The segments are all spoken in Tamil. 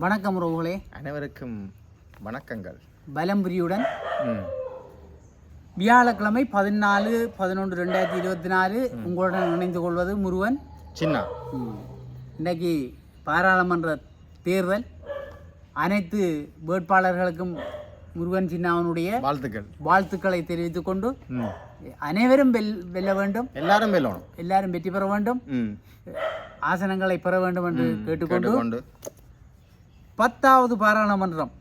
வணக்கம் உறவுகளே. அனைவருக்கும் வணக்கங்கள். பலம்புரியுடன் வியாழக்கிழமை பதினாலு பதினொன்று ரெண்டாயிரத்தி இருபத்தி நாலு உங்களுடன் இணைந்து கொள்வது முருகன். சின்ன. ம். இன்னைக்கு பாராளுமன்ற தேர்தல். அனைத்து வேட்பாளர்களுக்கும் முருகன் சின்னாவனுடைய வாழ்த்துக்கள். வாழ்த்துக்களை தெரிவித்துக் கொண்டு அனைவரும் வெல் வெல்ல வேண்டும். எல்லாரும் வெல்லணும். எல்லாரும் வெற்றி பெற வேண்டும். ஆசனங்களை பெற வேண்டும் என்று கேட்டுக்கொண்டு. பத்தாவது பாராளுமன்றம்.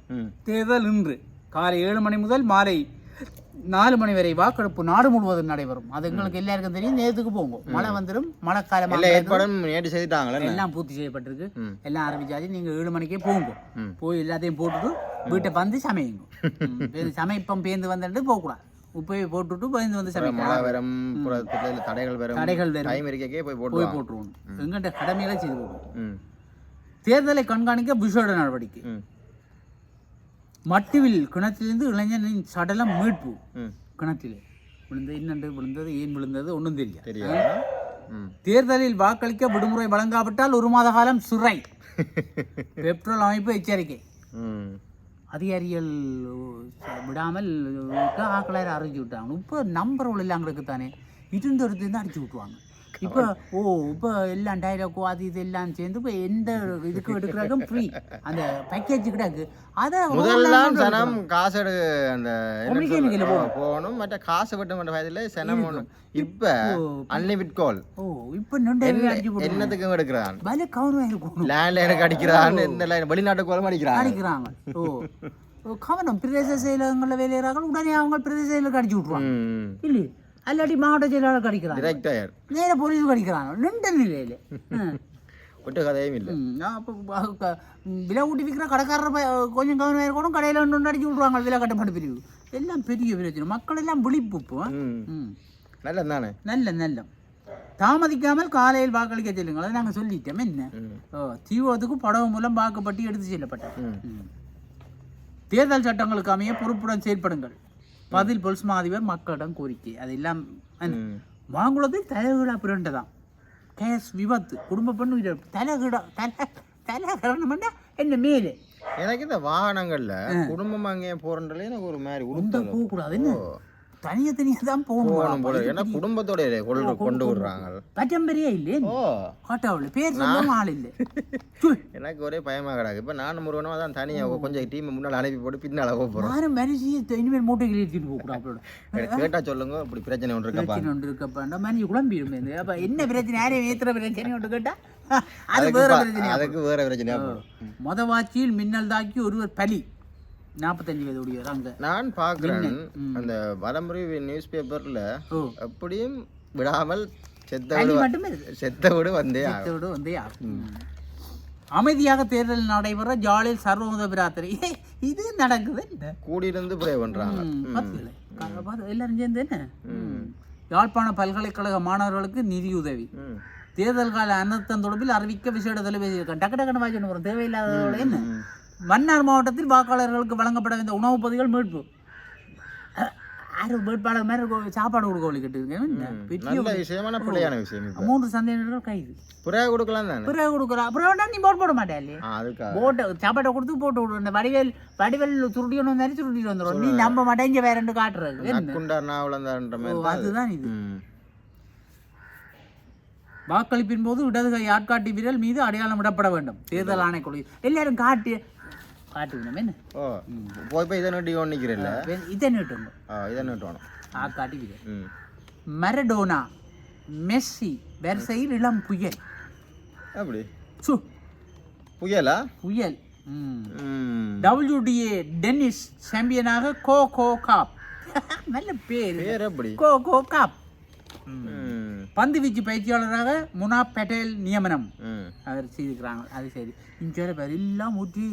தேர்தல் இன்று. காலை ஏழு மணி முதல் மாலை நாலு மணி வரை வாக்கெடுப்பு நாடு முழுவதும் நடைபெறும். அது எங்களுக்கு எல்லாருக்கும் தெரியும். நேரத்துக்கு போங்க. மழை வந்துடும் நேற்று செய்துட்டாங்களே எல்லாம் பூர்த்தி செய்யப்பட்டிருக்கு. எல்லாம் ஆரம்பிச்சாச்சு. நீங்க ஏழு மணிக்கே போங்க. போய் எல்லாத்தையும் போட்டுட்டு வீட்டை வந்து சமையுங்க. சமைப்பம் பேந்து வந்துட்டு போகக்கூடாது. உப்பையை போட்டுட்டு பேந்து வந்து சமைக்கலாம். மழை வரும் தடைகள் வரும். தடைகள் வரும். போய். போட்டுருவோம் எங்கிட்ட கடமையில செய்து போடுவோம். தேர்தலை கண்காணிக்க விசேட நடவடிக்கை. மட்டுவில் கிணற்றிலிருந்து இளைஞனின் சடலம் மீட்பு. கிணற்றிலே. விழுந்தது என்னண்டு விழுந்தது ஏன் விழுந்தது ஒன்றும் ம். தேர்தலில் வாக்களிக்க விடுமுறை வழங்காவிட்டால் ஒரு மாத காலம் சிறை பெட்ரோல் அமைப்பு எச்சரிக்கை. அதிகாரிகள் விடாமல் ஆக்களாயிரம் அறிஞ்சு விட்டாங்க. இப்போ நம்பர் எல்லாம் அங்கே தானே இருந்த இடத்துல அடிச்சு விட்டுவாங்க இப்போ ஓ இப்போ எல்லாம் டைலாக்கோ அது இது எல்லாம் சேர்ந்து இப்போ எந்த இதுக்கு எடுக்கிறாங்க ஃப்ரீ அந்த பேக்கேஜ் கிடக்கு அதை முதல்லாம் சனம் காசு எடு அந்த போகணும். மற்ற காசு விட்டு மற்ற வயதில் சனம் ஒன்றும் இப்போ அன்லிமிட் கால் ஓ இப்போ என்னத்துக்கும் எடுக்கிறான்? வலை கவனமாக இருக்கணும் லேண்ட்லைனுக்கு அடிக்கிறான். இந்த லைன் வெளிநாட்டு கோலம் அடிக்கிறான். அடிக்கிறாங்க. ஓ. கவனம் பிரதேச செயலகங்களில் வேலையிறாங்க உடனே அவங்க பிரதேச செயலுக்கு அடிச்சு விட்ருவாங்க இல்லையே? அல்லாட்டி மாவட்ட செயலாளருக்கு அடிக்கிறாங்க டிரெக்ட் ஆயர் நேர போலீஸுக்கு அடிக்கிறாங்க நின்ற நிலையில. ஒட்டு கதையும் இல்லை அப்போ விலை ஊட்டி விற்கிற கடைக்காரர் கொஞ்சம் கவனம் இருக்கணும் கடையில் ஒன்று ஒன்று அடிச்சு விட்ருவாங்க விலை கட்டப்பட்ட பிரிவு எல்லாம் பெரிய பிரச்சனை மக்கள் எல்லாம் விழிப்பு நல்லது தானே நல்ல நல்ல தாமதிக்காமல் காலையில் வாக்களிக்க செல்லுங்கள் அதை நாங்கள் சொல்லிட்டோம் என்ன ஓ தீவிரத்துக்கு படகு மூலம் வாக்குப்பட்டி எடுத்து செல்லப்பட்டது ம் ம். தேர்தல் சட்டங்களுக்கு அமைய பொறுப்புடன் செயல்படுங்கள் பதில் பொலிஸ் மாதிபர் மக்களிடம் கோரிக்கை. அதெல்லாம் ம். மாங்குளத்தில் தலைகீழா புரண்டதான் கேஸ் விபத்து குடும்ப பெண் உயிர் தலைகீழா தலை தலைகரணம்னா என்ன மேலே? எனக்கு இந்த வாகனங்கள்ல குடும்பம் அங்கே போறன்றதுல எனக்கு ஒரு மாதிரி உறுத்தல். போகக்கூடாது என்ன? தனியாக தனியாக தான் போகணும் போல ஏன்னா குடும்பத்தோட கொண்டு கொண்டு விடுறாங்க பச்சம்பரியா இல்லை ஓ. காட்டாவில் பேர் ஆள் இல்லை. எனக்கு ஒரே பயமா கிடக்கு. இப்ப நானும் முருகனும் அதான் தனியா கொஞ்சம் டீம் முன்னால அனுப்பி போட்டு பின்னால போக போறோம். யாரும் மனுஷியை இனிமேல் மூட்டைகள் ஏற்றிட்டு போகக்கூடாது அப்படி. எனக்கு கேட்டா சொல்லுங்க இப்படி பிரச்சனை ஒன்று இருக்கப்பா பிரச்சனை ஒன்று இருக்கப்பா மனுஷி குழம்பிடும் அப்ப என்ன பிரச்சனை? யாரையும் ஏத்துற பிரச்சனை ஒன்று கேட்டா? அது வேற பிரச்சனை அதுக்கு வேற பிரச்சனையா போகும் மொத வாட்சியில் மின்னல் தாக்கி ஒருவர் பலி. நாற்பத்தஞ்சு வயது உடையவர் அங்க. நான் பாக்குறேன் அந்த வலமுறை நியூஸ் பேப்பர்ல எப்படியும் விடாமல் செத்த பலி வீடு மட்டுமே இருக்கு செத்த வீடு வந்தே. இதோடு வந்து ஆகும். அமைதியாக தேர்தல் நடைபெற ஜாலியில் சர்வமத பிரார்த்தனை இது நடக்குது என்ன? கூடியிருந்து ப்ரே பண்றாங்க எல்லாரும் சேர்ந்து என்ன. யாழ்ப்பாண பல்கலைக்கழக மாணவர்களுக்கு நிதியுதவி. தேர்தல் கால அனர்த்தம் தொடர்பில் அறிவிக்க விசேட தொலைபேசி டக்கு டக்குனு வாய்ச்சணும் வரும் தேவையில்லாதவங்கள என்ன? மன்னார் மாவட்டத்தில் வாக்காளர்களுக்கு வழங்கப்பட வேண்டிய உணவுப் பொதிகள் மீட்பு. அஹ், யாரு வேட்பாளர் மாதிரி சாப்பாடு கொடுக்க வழி நல்ல விஷயமான பிள்ளையான விஷயம் மூன்று சந்தேகங்கள் கைது. புறா கொடுக்கலாம் தானே? பிறகு கொடுக்குறா அப்புறம் நீ போட் போட மாட்டேன் இல்லையா? போட்டு சாப்பாட்டை கொடுத்து போட்டு விடு. இந்த வடிவேல் வடிவேல் சுருட்டின்னு வந்தாரு சுருட்டிட்டு வந்துடும் நீ நம்ப மாட்டேன் இங்க வேற ரெண்டு காட்டுறது. அதுதான் இது. வாக்களிப்பின் போது இடதுகை ஆட்காட்டி விரல் மீது அடையாளம் இடப்பட வேண்டும். தேர்தல் ஆணைக்குழு. எல்லாரும் காட்டி விரல் ம் மரடோனா மெஸ்ஸி வரிசையில் இளம் புயல் அப்படி சு புயலா புயல் டபிள்யூடிஏ டென்னிஸ் சாம்பியனாக கோ கோ காப் நல்ல பேர் பேர் எப்படி கோ கோ காப் பந்து வீச்சு பயிற்சியாளராக முனா பட்டேல் நியமனம் அவர் செய்திருக்கிறாங்க அது சரி இங்கே பேர் எல்லாம் ஊற்றி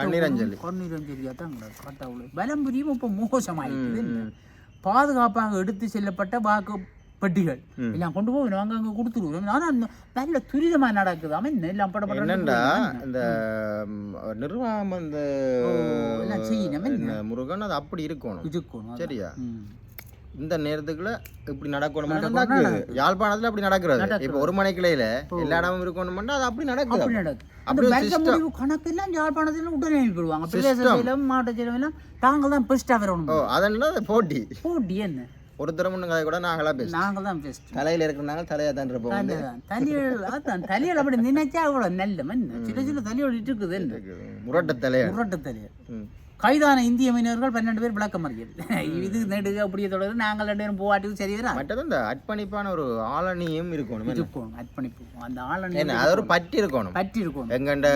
கண்ணீர் அஞ்சலி. கண்ணீர் அஞ்சலியாக தான் காட்டாவில் பலம் புரியும் இப்போ மோசமாயிடுது பாதுகாப்பாக எடுத்து செல்லப்பட்ட வாக்கு பெட்டிகள். எல்லாம் கொண்டு போய் நாங்கள் அங்கே கொடுத்துருவோம். ஆனால் நல்ல துரிதமாக நடக்குது? என்ன எல்லாம் பட என்னண்டா? இந்த நிர்வாகம் அந்த முருகன் அது அப்படி இருக்கணும். இருக்கணும் சரியா? இந்த நேரத்துக்குள்ள இப்படி நடக்கணும். நடக்குது. யாழ்ப்பாணத்துல அப்படி நடக்கிறது. இப்ப ஒரு மணி கிளையில எல்லா இடமும் இருக்கணும்னா அது அப்படி நடக்குது. அப்படி நடக்கும் அந்த அப்படி ஒரு வருஷ முடிவு கணக்கு எல்லாம் யாழ்ப்பாணத்தில் உடனே அனுப்பிடுவாங்க பிரதேச செயலம் மாவட்ட செயலம் தாங்கள் தான் பெஸ்ட்டாக வரணும். ஓ அதெல்லாம் போட்டி. போட்டி என்ன? ஒருத்தர் முன்னும் கதை கூட நாங்களா பேசுவோம் நாங்கள் தான் பெஸ்ட் தலையில இருக்கிறனால தலையா தான் இருப்போம். தலையல் அதான் தலையல் அப்படி நினைச்சா அவ்வளோ நல்ல மண்ணு. சில சில தலையோடு இருக்குது முரட்ட தலையா முரட்டு தலையல். ம். கைதான இந்திய மீனவர்கள் பன்னெண்டு பேர் விளக்கம் அறியல் இது நெடுக அப்படியே தொடர்ந்து நாங்கள் ரெண்டு பேரும் போவாட்டுக்கு சரி மற்றது இந்த அர்ப்பணிப்பான ஒரு ஆளணியும் இருக்கணும்? இருக்கும் அர்ப்பணிப்பு. அந்த ஆளணி என்ன அது ஒரு பட்டி இருக்கணும். பற்றி இருக்கும் எங்கண்ட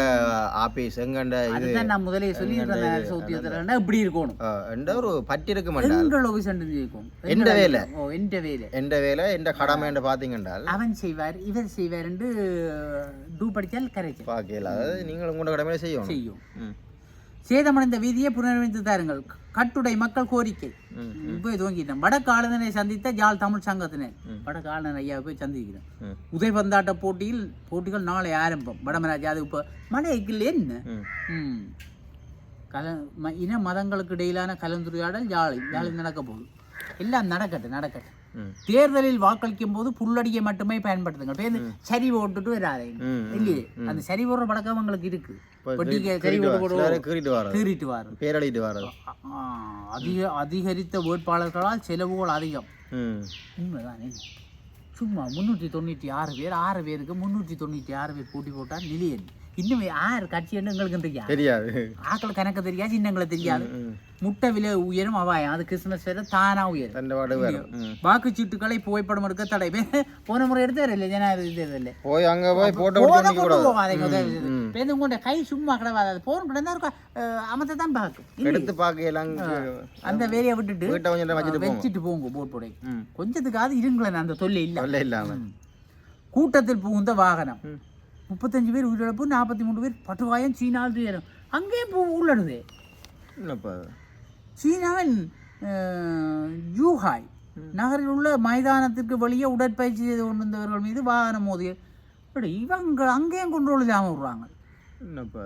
ஆபீஸ் எங்கண்ட இது? அதுதான் நான் முதலே சொல்லியிருந்தேன் சௌத்தியத்தில் இப்படி இருக்கணும். என்ற ஒரு பட்டி இருக்க மாட்டார். எங்கள் ஆஃபீஸ் இருக்கும்? எந்த வேலை? ஓ எந்த வேலை? எந்த வேலை எந்த கடமை என்று பாத்தீங்கன்றால் அவன் செய்வார் இவர் செய்வார் என்று டூ படித்தால் கரைச்சல். பார்க்கல அதாவது நீங்கள் உங்களோட கடமையை செய்யும். ம். சேதமடைந்த வீதியை புனரமைத்து தாருங்கள். கட்டுடை மக்கள் கோரிக்கை. போய் துவங்கிட்டேன் வடக்கு ஆளுநரை சந்தித்த ஜாழ் தமிழ் சங்கத்தினர். வடக்கு ஆளுநர் ஐயாவை போய் சந்திக்கிறேன் ம். உதைபந்தாட்ட போட்டியில் போட்டிகள் நாளை ஆரம்பம். வடமராஜ் அது இப்போ இல்லை என்ன. கல இன மதங்களுக்கு இடையிலான கலந்துரையாடல் ஜாலி. ஜாலி நடக்க போகுது எல்லாம் நடக்கட்டும் நடக்கட்டும். தேர்தலில் வாக்களிக்கும் போது புல்லடியை மட்டுமே பயன்படுத்துங்க. சரி ஓட்டுட்டு வராதீங்க. இல்லையே? அந்த சரி போடுற பழக்கம் உங்களுக்கு இருக்கு. அதிக அதிகரித்த வேட்பாளர்களால் செலவுகள் அதிகம். உண்மைதானே? சும்மா முந்நூற்றி தொண்ணூற்றி ஆறு பேர் ஆறு பேருக்கு முந்நூற்றி தொண்ணூற்றி ஆறு பேர் போட்டி போட்டால் நிலையன் இன்னும் யார் கட்சி எங்களுக்கு தெரியாது? தெரியாது. ஆக்கள் கணக்கு தெரியாது சின்னங்களை தெரியாது. முட்டை விலை உயரும் அவாயம் அது கிறிஸ்துமஸ் வேலை தானா உயரும். வாக்குச்சீட்டுகளை புகைப்படம் எடுக்க தடை. போன முறை எடுத்தார் இல்லை ஜனாதிபதி போய் அங்க போய் போட்டோ கூடாது போகாதீங்க பேருந்து கொண்ட கை சும்மா கிடவாது. போன் கிடந்தா இருக்கும். அமத்தை தான் பார்க்கும். எடுத்து பார்க்கலாம் அந்த வேலையை விட்டுட்டு வீட்டை கொஞ்சம் வச்சுட்டு போங்க. போட். போடை கொஞ்சத்துக்காவது இருங்களேன் அந்த தொல்லை இல்லை. இல்லாம. கூட்டத்தில் புகுந்த வாகனம். முப்பத்தஞ்சு பேர் உயிரிழப்பு நாற்பத்தி மூணு பேர் பட்டுவாயம் சீனாவில் துயரம். அங்கேயே போ உள்ளடுது. அது? சீனாவின் ஜூஹாய் நகரில் உள்ள மைதானத்திற்கு வெளியே உடற்பயிற்சி செய்து கொண்டிருந்தவர்கள் மீது வாகனம் மோதிய இப்படி இவங்க அங்கேயும் கொண்டு இல்லாமல் விடுறாங்க. என்னப்பா.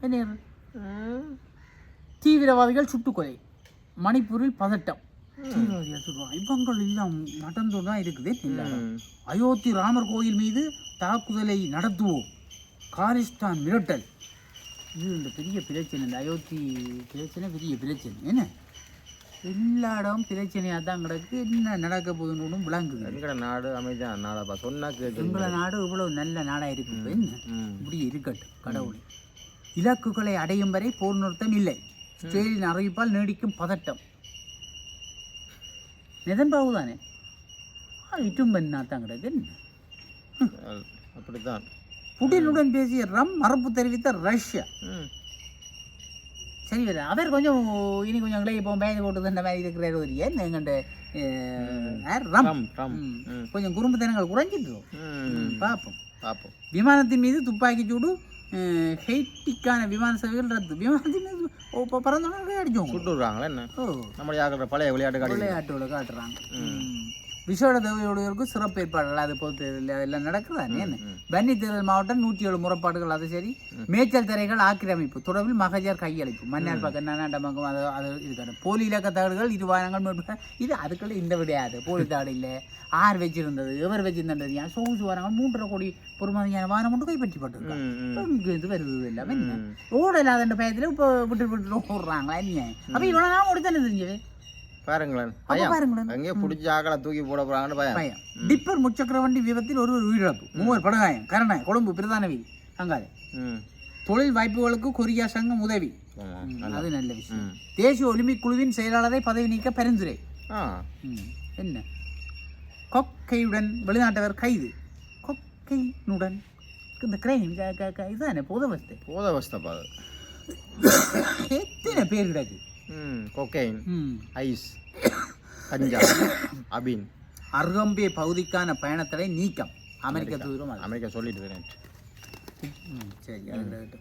என்ன? தீவிரவாதிகள் சுட்டுக்கொலை. மணிப்பூரில் பதட்டம். தீவிரவாதிகள் சுட்டுவாங்க இவங்கள் எல்லாம் நடந்து தான் இருக்குது. அயோத்தி ராமர் கோயில் மீது தாக்குதலை நடத்துவோம். காலிஸ்தான் மிரட்டல். இது இந்த பெரிய பிரச்சனை இந்த அயோத்தி பிரச்சனை பெரிய பிரச்சனை. என்ன? எல்லா இடம் பிரச்சனையாக தான் கிடக்கு. என்ன நடக்க போகுதுன்னு விளங்குது. எங்கட நாடு அமைதியான நாடாப்பா சொன்னா எங்களை நாடு இவ்வளவு நல்ல நாடாக இருக்கு. என்ன? இப்படி இருக்கட்டும் கடவுளே. இலக்குகளை அடையும் வரை போர் நிறுத்தம் இல்லை. ஸ்டேலின் அறிவிப்பால் நீடிக்கும் பதட்டம். நிதன்பாபு தானே இட்டும் பண்ணா தான் கிடக்கு அப்படித்தான் புடினுடன் பேசிய ரம் மறுப்பு தெரிவித்த ரஷ்யா சரி வர அவர் கொஞ்சம் இனி கொஞ்சம் இளைய இப்போ பயந்து போட்டு இந்த மாதிரி இருக்கிறார் ஒரு ஏன் எங்கள்கிட்ட ரம் கொஞ்சம் குறும்புத்தனங்கள் குறைஞ்சிட்டு பார்ப்போம் பார்ப்போம் விமானத்தின் மீது துப்பாக்கி சூடு ஹெய்ட்டிக்கான விமான சேவைகள் ரத்து விமானத்தின் பறந்தவங்க அடிச்சோம் சுட்டு விடுறாங்களே என்ன ஓ நம்ம யாக்கிற பழைய விளையாட்டு காடி விளையாட்டுகளை காட்டுறாங்க. விசேட தேவையோடையோருக்கு சிறப்பு ஏற்பாடுகள். அது பொறுத்து இல்லை அதெல்லாம் நடக்குதானே என்ன? ம். பன்னி தேர்தல் மாவட்டம் நூற்றி ஏழு முறைப்பாடுகள் அது சரி. மேய்ச்சல் தரைகள் ஆக்கிரமிப்பு. தொடர்பில் மகஜர் கையளிப்பு. மன்னார் பக்கம் நாடாண்டமங்கம் அது அது இருக்கட்டும் போலி இலக்க தகடுகள் இரு வாரங்கள் இது அதுக்குள்ள இந்த விடையாது. போலி தகடு இல்லை. ஆர் வச்சிருந்தது எவர் வச்சிருந்தது? ஏன்? சோசு வாரங்கள் மூன்றரை கோடி பொறுமதியான வாரம் மட்டும் கைப்பற்றிப்பட்டிருக்காங்க இது வருது இல்லாம என்ன? ம். ஓடலாத பயத்தில் இப்போ விட்டு விட்டு ஓடுறாங்களா? என்ன? அப்போ இவ்வளோ நாள் ஓடி தானே தெரிஞ்சது? பாருங்களேன். பாருங்களேன். அங்கேயே பிடிச்சி ஆக்களை தூக்கி போட போறாங்கன்னு பயம். டிப்பர் முச்சக்கர வண்டி விபத்தில் ஒருவர் உயிரிழப்பு. மூவர் படுகாயம். கரணாயம் கொழும்பு பிரதான வீதி அங்காலே ம். தொழில் வாய்ப்புகளுக்கு கொரியா சங்கம் உதவி. அது நல்ல விஷயம். தேசிய ஒலிம்பிக் குழுவின் செயலாளரை பதவி நீக்க பரிந்துரை. என்ன? கொக்கையுடன் வெளிநாட்டவர் கைது. கொக்கைனுடன் இந்த கிரைம் இதுதானே பொதுவஸ்து போத அவஸ்தைப்பா அது. எத்தனை பேர் கிடக்கு? கொக்கைன் ஐஸ் கஞ்சா அபின் அருகம்பே பகுதிக்கான பயணத்தடை நீக்கம். அமெரிக்க. தூரம் அமெரிக்கா சொல்லிட்டு சரி இருக்கட்டும்.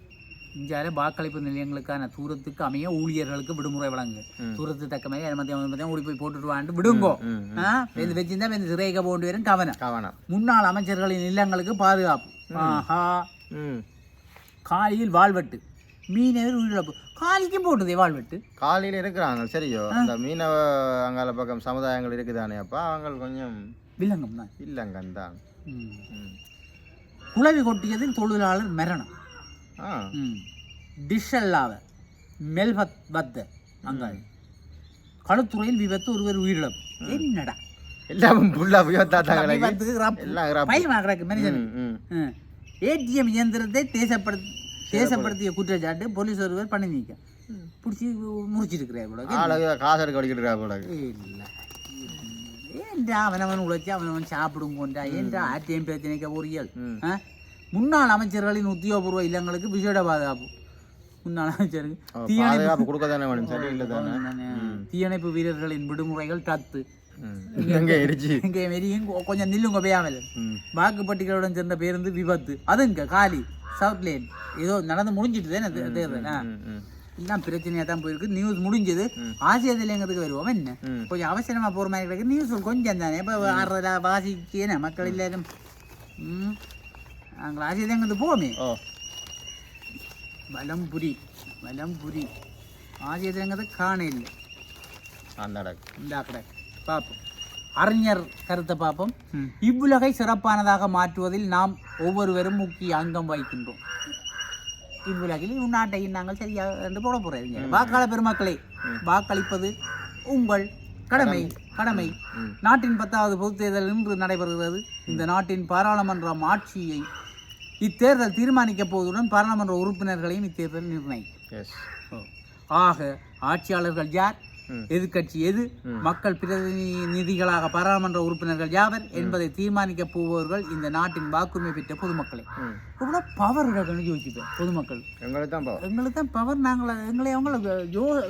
இந்தியாவில வாக்களிப்பு நிலையங்களுக்கான தூரத்துக்கு அமைய ஊழியர்களுக்கு விடுமுறை வழங்கு. ம். தூரத்துக்கு தக்க மாதிரி மத்தியம் ஓடி போய் போட்டுட்டு வாண்டு விடுங்கோ. ஆ? வெந்து வச்சிருந்தா வெந்து சிறைக்க போண்டு வரும் கவனம். கவனம். முன்னாள் அமைச்சர்களின் இல்லங்களுக்கு பாதுகாப்பு. ஆஹா. காலியில் வாழ்வெட்டு மீனவர் உயிரிழப்பு. காலிக்கும் போட்டுதே வாழ்வெட்டு. காலையில் இருக்கிறாங்க சரியோ. அந்த மீனவ அங்கால பக்கம் சமுதாயங்கள் இருக்குதானே அப்பா? அவங்க கொஞ்சம் வில்லங்கம் தான். இல்லைங்கந்தான் ம். ம். குளவி கொட்டியதில் தொழிலாளர் மரணம். டிஷல்லாவ மெல்பத் பத்த அங்காய் களுத்துறையில் விபத்து ஒருவர் உயிரிழப்பு. என்னடா? எல்லாம் ஃபுல்லாக விபத்தாத்தாங்களே விபத்துக்கு ரப்- எல்லாம். ஏடிஎம் இயந்திரத்தை தேசப்படுத்த தேசப்படுத்திய குற்றச்சாட்டு போலீஸ் ஒருவர் பண்ணி நீக்க. பிடிச்சி முறிச்சிருக்கிறா கூட காசு எடுக்க வடிக்கிட்டு போல. இல்லை. ஏன்டா அவனவன் உழைச்சி அவனவன் சாப்பிடும் கொண்டா ஏன்டா ஆர்டிஎம் பிரச்சனைக்கு. ஆ? முன்னாள் அமைச்சர்களின் உத்தியோகபூர்வ இல்லங்களுக்கு விசேட பாதுகாப்பு. முன்னாள் அமைச்சருக்கு தீயணைப்பு தீயணைப்பு வீரர்களின் விடுமுறைகள் எரிச்சு இங்கே மெரியும் கொ- கொஞ்சம் நில்லுங்க பெய்யாமல். வாக்குப்பட்டிகளுடன் சென்ற பேருந்து விபத்து. அதுங்க காலி. சவுத் லேன் ஏதோ நடந்து முடிஞ்சிட்டு தானே தேர்தல். எல்லாம் பிரச்சனையாக தான் போயிருக்கு. நியூஸ் முடிஞ்சது. ஆசிய தலைங்கிறதுக்கு வருவோம். என்ன. கொஞ்சம் அவசரமா போகிற மாதிரி கிடக்கு. நியூஸ் கொஞ்சம் தானே. இப்போ ஆறரை வாசிச்சேனே மக்கள் எல்லாரும். ம். நாங்கள் ஆசிய தலைங்கிறது போவோமே. வலம்புரி. வலம்புரி. ஆசிய தலைங்கிறது காண இல்லை. அந்த அடக்கு இந்த கடை. பார்ப்போம். அறிஞர் கருத்தை பார்ப்போம். இவ்வுலகை சிறப்பானதாக மாற்றுவதில் நாம் ஒவ்வொருவரும் முக்கிய அங்கம் வகிக்கின்றோம். இவ்வுலகில் உன்னாட்டை நாங்கள் சரியா என்று போட போறீங்க வாக்காள பெருமக்களே வாக்களிப்பது உங்கள் கடமை கடமை. நாட்டின் பத்தாவது பொதுத் தேர்தல் இன்று நடைபெறுகிறது. இந்த நாட்டின் பாராளுமன்றம் ஆட்சியை இத்தேர்தல் தீர்மானிக்கப் போவதுடன் பாராளுமன்ற உறுப்பினர்களையும் இத்தேர்தல் நிர்ணயிக்கும். ஆக ஆட்சியாளர்கள் யார்? ம். எதிர்க்கட்சி எது. மக்கள் பிரதிநிதிகளாக பாராளுமன்ற உறுப்பினர்கள் யாவர்? என்பதை தீர்மானிக்கப் போபவர்கள் இந்த நாட்டின் வாக்குரிமை பெற்ற பொதுமக்களே. இவ்வளோ பவர் இருக்குன்னு யோசிப்பேன் பொதுமக்கள். எங்களுக்கு தான் எங்களுக்கு தான் பவர் நாங்கள் எங்களை அவங்களுக்கு யோ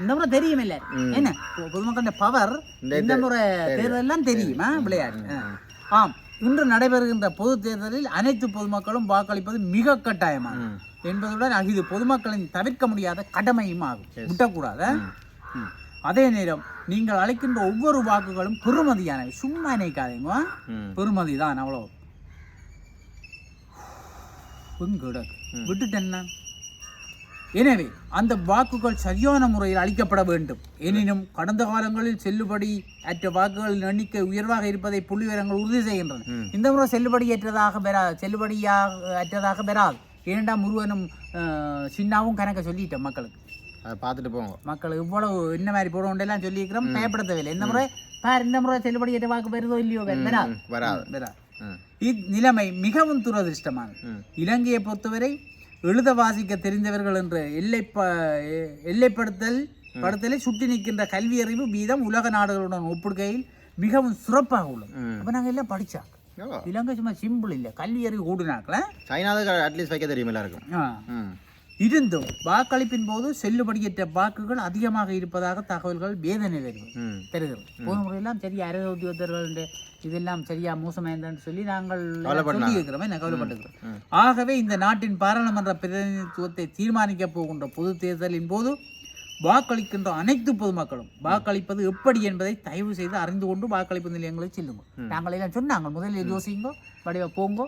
இந்த முறை தெரியும் இல்லை. என்ன? பொ- பொதுமக்களின் பவர் இந்த முறை தேர்தலெல்லாம் தெரியுமா? விளையாட்டு. ஆம். இன்று நடைபெறுகின்ற பொது தேர்தலில் அனைத்து பொதுமக்களும் வாக்களிப்பது மிக கட்டாயமாகும் என்பதுடன் இது பொதுமக்களின் தவிர்க்க முடியாத கடமையும் ஆகும். விட்டக்கூடாது. அதே நேரம் நீங்கள் அளிக்கின்ற ஒவ்வொரு வாக்குகளும் பெறுமதியானவை சும்மா நினைக்காதீங்க ம். பெறுமதி தான் அவ்வளோ விட்டுட்டேன்னா? எனவே அந்த வாக்குகள் சரியான முறையில் அளிக்கப்பட வேண்டும். எனினும் கடந்த காலங்களில் செல்லுபடி அற்ற வாக்குகளின் எண்ணிக்கை உயர்வாக இருப்பதை புள்ளிவிவரங்கள் உறுதி செய்கின்றன. இந்த முறை செல்லுபடியற்றதாக பெறாது செல்லுபடியாக அற்றதாக பெறாது. ஏனென்றால் முருகனும் சின்னாவும் கணக்க சொல்லிட்டோம் மக்களுக்கு. அதை பார்த்துட்டு போங்க. மக்கள் இவ்வளவு என்ன மாதிரி போடணுன்றெல்லாம் சொல்லியிருக்கிறோம் பயப்பட தேவையில்லை இந்த முறை பார் இந்த முறை செல்லுபடியற்ற வாக்கு வருதோ இல்லையோ பெறாது ம், வராது. ம் இந்நிலைமை மிகவும் துரதிருஷ்டமானது. இலங்கையை பொறுத்தவரை எழுத வாசிக்க தெரிந்தவர்கள் என்ற எல்லை எல்லைப்படுத்தல் படுத்தலை சுட்டி நிற்கின்ற கல்வி அறிவு வீதம் உலக நாடுகளுடன் ஒப்பிடுகையில் மிகவும் சிறப்பாக உள்ளது. அப்போ நாங்கள் எல்லாம் படிச்சாங்க ஓ இலங்கை சும்மா சிம்பிள் இல்லை. கல்வி அறிவு கூடுனாக்கள சைனாவுக்கு அட்லீஸ்ட் வைக்க தெரியும் எல்லாருக்கும். இருந்தும் வாக்களிப்பின் போது செல்லுபடியற்ற வாக்குகள் அதிகமாக இருப்பதாக தகவல்கள் வேதனை தருகிறது. போன முறையெல்லாம் சரியா அரசு உத்தியோகத்தர்கள் இதெல்லாம் சரியா மோசமாயிருந்தான்னு சொல்லி நாங்கள் சொல்லி இருக்கிறோமே நான் கவலைப்பட்டுக்கிறோம். ஆகவே இந்த நாட்டின் பாராளுமன்ற பிரதிநிதித்துவத்தை தீர்மானிக்க போகின்ற பொது தேர்தலின் போது வாக்களிக்கின்ற அனைத்து பொதுமக்களும் வாக்களிப்பது எப்படி என்பதை தயவு செய்து அறிந்து கொண்டு வாக்களிப்பு நிலையங்களுக்கு செல்லுங்க நாங்கள் எல்லாம் சொன்னாங்க முதலில் யோசிங்கோ வடிவ போங்கோ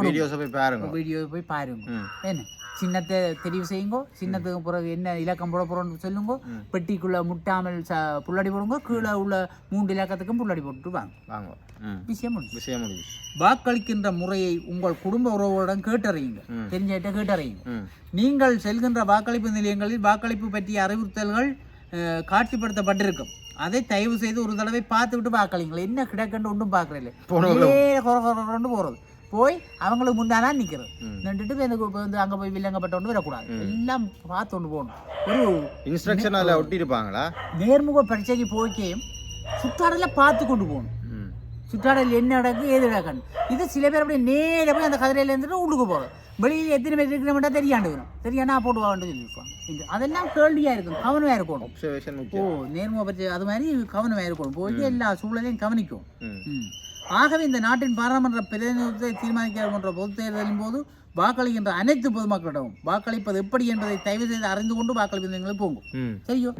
வீடியோஸை போய் பாருங்க வீடியோ போய் பாருங்க என்ன சின்னத்தை தெரிவு செய்யுங்கோ சின்னத்துக்கு பிறகு என்ன இலக்கம் போட போகிறோன்னு சொல்லுங்க பெட்டிக்குள்ளே முட்டாமல் ச புள்ளடி போடுங்க கீழே உள்ள மூன்று இலக்கத்துக்கும் புள்ளடி போட்டு வாங்க வாங்க விஷயம் விஷயம் வாக்களிக்கின்ற முறையை உங்கள் குடும்ப உறவுகளுடன் கேட்டறியுங்க. தெரிஞ்சிட்ட கேட்டறியுங்க நீங்கள் செல்கின்ற வாக்களிப்பு நிலையங்களில் வாக்களிப்பு பற்றிய அறிவுறுத்தல்கள் காட்சிப்படுத்தப்பட்டிருக்கும் அதை தயவு செய்து ஒரு தடவை பார்த்து விட்டு வாக்களிங்கள் என்ன கிடக்கன்னு ஒன்றும் குறை குறைன்னு போகிறது போய் அவங்களுக்கு முன்னானா நிற்கிறது. நின்றுட்டு எனக்கு வந்து அங்கே போய் வில்லங்கப்பட்டோன்னு வரக்கூடாது எல்லாம் பார்த்து கொண்டு போகணும். ஒரு இன்ஸ்ட்ரக்ஷன் அதில் ஒட்டியிருப்பாங்களா? நேர்முக பரீட்சைக்கு போய்க்கையும் சுற்றாடல பார்த்து கொண்டு போகணும். சுற்றாடல் என்ன நடக்கு ஏது நடக்குன்னு. இது சில பேர் அப்படியே நேரா போய் அந்த கதிரையில இருந்துட்டு உள்ளுக்கு போகிறது வெளியில் எத்தனை பேர் இருக்கிற தெரியாண்டு வரும் தெரியாண்டா போட்டு வாங்கன்னு சொல்லியிருப்பாங்க அதெல்லாம் கேள்வியாக இருக்கும் கவனமாக இருக்கணும். அப்சர்வேஷன் ஓ நேர்முக பரீட்சை அது மாதிரி கவனமாக இருக்கணும். போயிட்டு எல்லா சூழலையும் கவனிக்கும். ஆகவே இந்த நாட்டின் பாராளுமன்ற பிரதிநிதித்துவத்தை தீர்மானிக்கின்ற பொது தேர்தலின் போது வாக்களிக்கின்ற அனைத்து பொதுமக்களிடமும் வாக்களிப்பது எப்படி என்பதை தயவு செய்து அறிந்து கொண்டு வாக்களிப்பு நிலையங்களுக்கு போங்க ம். சரியோ?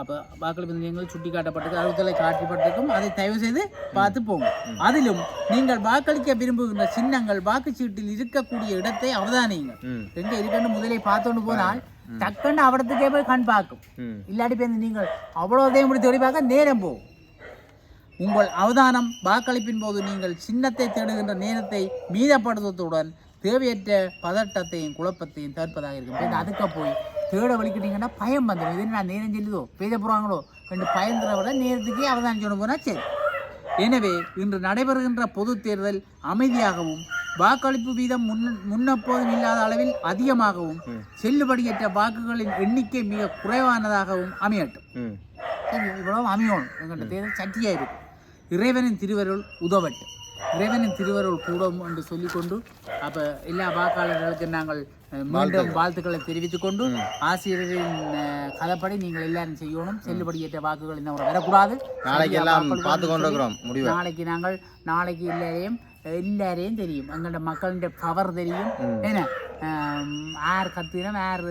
அப்போ வாக்களிப்பு நிலையங்கள் சுட்டி காட்டப்பட்டது அறுபத்தலை காட்டப்பட்டிருக்கும். அதை தயவு செய்து பார்த்து போங்க. அதிலும் நீங்கள் வாக்களிக்க விரும்புகின்ற சின்னங்கள் வாக்குச்சீட்டில் இருக்கக்கூடிய இடத்தை அவதானியுங்கள். எங்க இருக்குன்னு முதலே பார்த்தோன்னு போனால் டக்குன்னு அவடத்துக்கே போய் கண் பார்க்கும். இல்லாட்டி போய் நீங்கள் அவ்வளோதையும் இப்படி தேடி பார்க்க நேரம் போகும். உங்கள் அவதானம் வாக்களிப்பின் போது நீங்கள் சின்னத்தை தேடுகின்ற நேரத்தை மீதப்படுத்துவதுடன் தேவையற்ற பதட்டத்தையும் குழப்பத்தையும் தவிர்ப்பதாக இருக்கும். அதுக்க போய் தேட வலிக்கிட்டீங்கன்னா பயம் வந்துடும். இது நான் நேரம் செல்லுதோ? பேச போகிறாங்களோ ரெண்டு பயந்துற விட நேரத்துக்கே அவதானம் சொல்ல போனால் சரி. எனவே இன்று நடைபெறுகின்ற பொதுத் தேர்தல் அமைதியாகவும் வாக்களிப்பு வீதம் முன் முன்னெப்போதும் இல்லாத அளவில் அதிகமாகவும். செல்லுபடியற்ற வாக்குகளின் எண்ணிக்கை மிக குறைவானதாகவும் அமையட்டும். இவ்வளவு அமையணும். எங்கள்கிட்ட தேர்தல் சட்டியாக இருக்கும் இறைவனின் திருவருள் உதவட்டும். இறைவனின் திருவருள் கூடும் என்று சொல்லிக்கொண்டு அப்போ எல்லா வாக்காளர்களுக்கு நாங்கள் மீண்டும் வாழ்த்துக்களை. தெரிவித்துக் கொண்டு ஆசிரியரின் கதைப்படி நீங்கள் எல்லாரும் செய்யணும். செல்லுபடியற்ற வாக்குகள் இந்த வரக்கூடாது. நாளைக்கு எல்லாம் பார்த்து கொண்டு சொல்லி இருக்கிறோம் முடிவு. நாளைக்கு நாங்கள் நாளைக்கு எல்லாரையும் எல்லாரையும் தெரியும். எங்களோட மக்களின் பவர் தெரியும். என்ன ஆம், யார் கத்துனம் யார்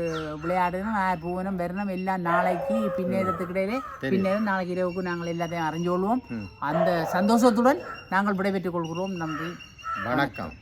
விளையாடணும் யார் பூவனம் வரணும் எல்லாம் நாளைக்கு பின்னேறத்துக்கு இடையிலே பின்னேறம் நாளைக்கு இரவுக்கு நாங்கள் எல்லாத்தையும் அறிஞ்சு கொள்வோம். ம். அந்த சந்தோஷத்துடன் நாங்கள் விடைபெற்றுக் கொள்கிறோம். நன்றி. வணக்கம்.